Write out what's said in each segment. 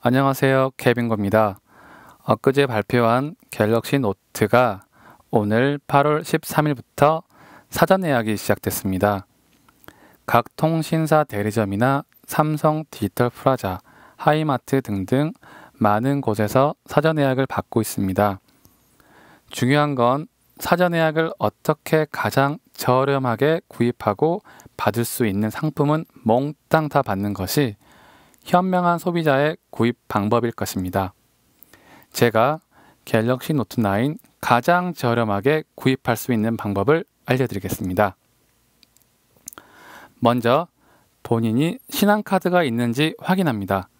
안녕하세요. 케빈고입니다. 엊그제 발표한 갤럭시 노트가 오늘 8월 13일부터 사전 예약이 시작됐습니다. 각 통신사 대리점이나 삼성 디지털 프라자, 하이마트 등등 많은 곳에서 사전 예약을 받고 있습니다. 중요한 건 사전 예약을 어떻게 가장 저렴하게 구입하고 받을 수 있는 상품은 몽땅 다 받는 것이 현명한 소비자의 구입 방법일 것입니다. 제가 갤럭시 노트 9 가장 저렴하게 구입할 수 있는 방법을 알려드리겠습니다. 먼저 본인이 신한카드가 있는지 확인합니다.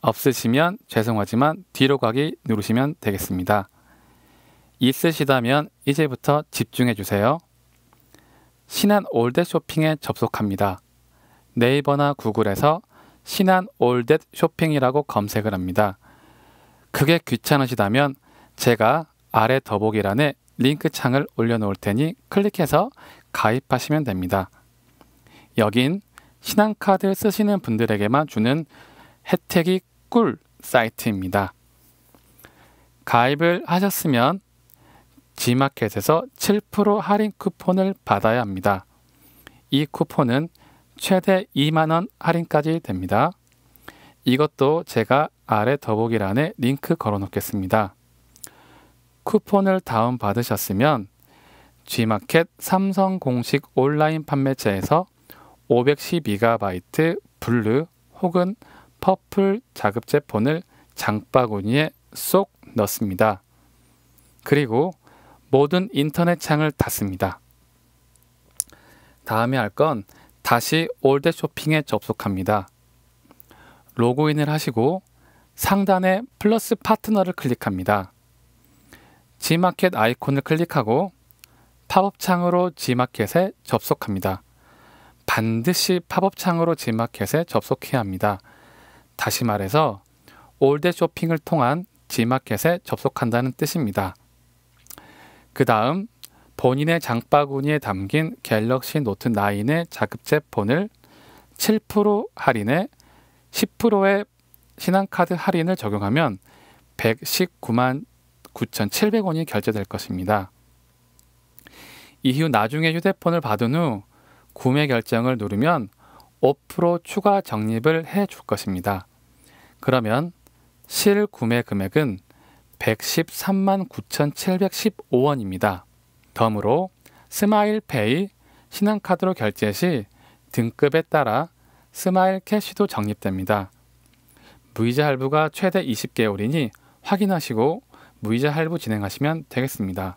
없으시면 죄송하지만 뒤로 가기 누르시면 되겠습니다. 있으시다면 이제부터 집중해 주세요. 신한 올댓 쇼핑에 접속합니다. 네이버나 구글에서 신한 올댓 쇼핑이라고 검색을 합니다. 그게 귀찮으시다면 제가 아래 더보기란에 링크 창을 올려놓을 테니 클릭해서 가입하시면 됩니다. 여긴 신한카드 쓰시는 분들에게만 주는 혜택이 꿀 사이트입니다. 가입을 하셨으면 G마켓에서 7% 할인 쿠폰을 받아야 합니다. 이 쿠폰은 최대 2만원 할인까지 됩니다. 이것도 제가 아래 더보기란에 링크 걸어 놓겠습니다. 쿠폰을 다운받으셨으면 G마켓 삼성 공식 온라인 판매처에서 512GB 블루 혹은 퍼플 자급제 폰을 장바구니에 쏙 넣습니다. 그리고 모든 인터넷 창을 닫습니다. 다음에 할 건 다시 올댓 쇼핑에 접속합니다. 로그인을 하시고 상단에 플러스 파트너를 클릭합니다. G마켓 아이콘을 클릭하고 팝업 창으로 G마켓에 접속합니다. 반드시 팝업 창으로 G마켓에 접속해야 합니다. 다시 말해서 올댓 쇼핑을 통한 G마켓에 접속한다는 뜻입니다. 그 다음 본인의 장바구니에 담긴 갤럭시 노트 9의 자급제 폰을 7% 할인에 10%의 신한카드 할인을 적용하면 119만 9,700원이 결제될 것입니다. 이후 나중에 휴대폰을 받은 후 구매 결정을 누르면 5% 추가 적립을 해 줄 것입니다. 그러면 실 구매 금액은 113만 9,715원입니다. 덤으로 스마일페이 신한카드로 결제 시 등급에 따라 스마일 캐시도 적립됩니다. 무이자 할부가 최대 20개월이니 확인하시고 무이자 할부 진행하시면 되겠습니다.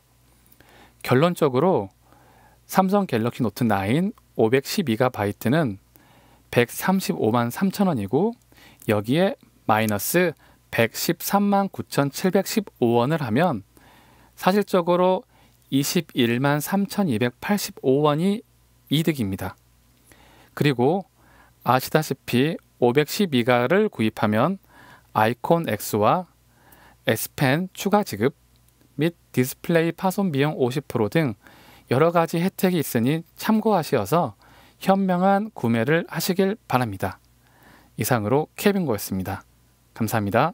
결론적으로 삼성 갤럭시 노트 9 512GB는 135만 3천 원이고 여기에 마이너스 113만 9,715원을 하면 사실적으로 21만 3,285원이 이득입니다. 그리고 아시다시피 512가를 구입하면 아이콘 X와 S펜 추가 지급 및 디스플레이 파손 비용 50%등 여러 가지 혜택이 있으니 참고하시어서 현명한 구매를 하시길 바랍니다. 이상으로 케빈고였습니다. 감사합니다.